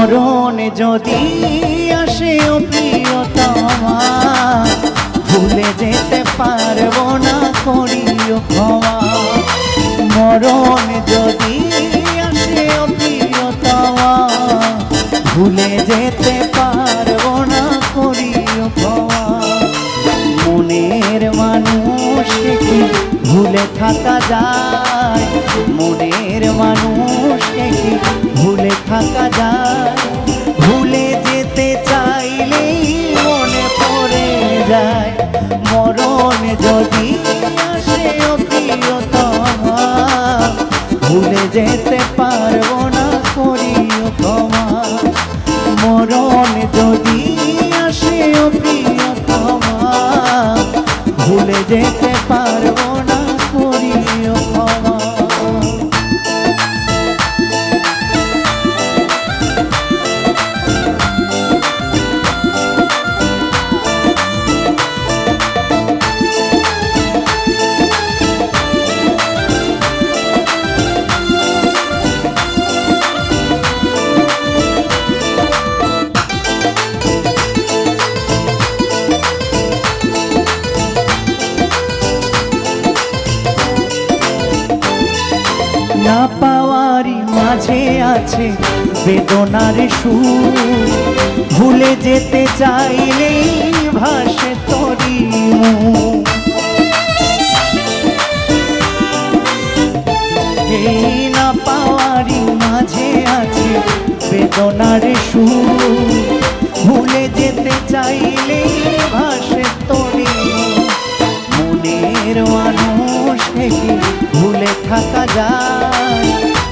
মরণ যদি আসে ও প্রিয়তমা ভুলে যেতে পারব না করিও ক্ষমা। মরণ যদি আসে প্রিয়তমা ভুলে যেতে পারব না করিও ক্ষমা। মনের মানুষ ভুলে থাকা যায়? মনের মানুষকে ভুলে থাকা যায়? ভুলে যেতে চাইলেই মনে পড়ে যায়। মরণ যদি আসে প্রিয়তমা ভুলে যেতে পারব না করিও ক্ষমা। মরণ যদি আসে প্রিয়তমা ভুলে যেতে মাঝে আছে বেদনার সুর। ভুলে যেতে চাইলেই ভাসে তরি না পাওয়ারই মাঝে আছে বেদনার সুর। ভুলে যেতে চাইলেই ভাসে তরি। মনের মানুষকে কি ভুলে থাকা যায়।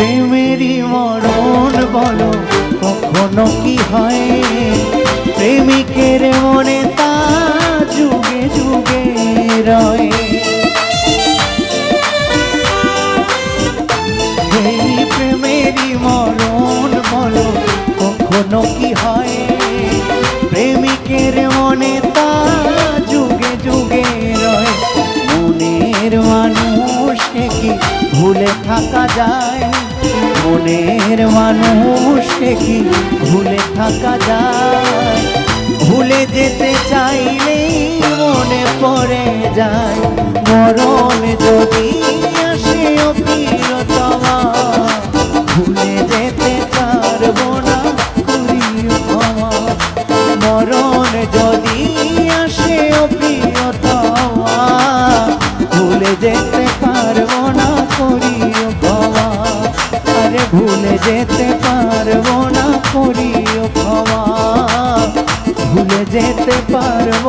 প্রেমেরই মরণ বলো, কখনো কি হয়? প্রেমিকের মনে তা যুগে যুগে রয়। এই প্রেমেরই মরণ বলো, কখনো কি হয়? প্রেমিকের মনে তা যুগে যুগে রয়। মনের মানুষকে কি ভুলে থাকা যায়। মনের মানুষ কি ভুলে থাকা যায়? ভুলে যেতে চাইলেই মনে পড়ে যায়। মরণ যদি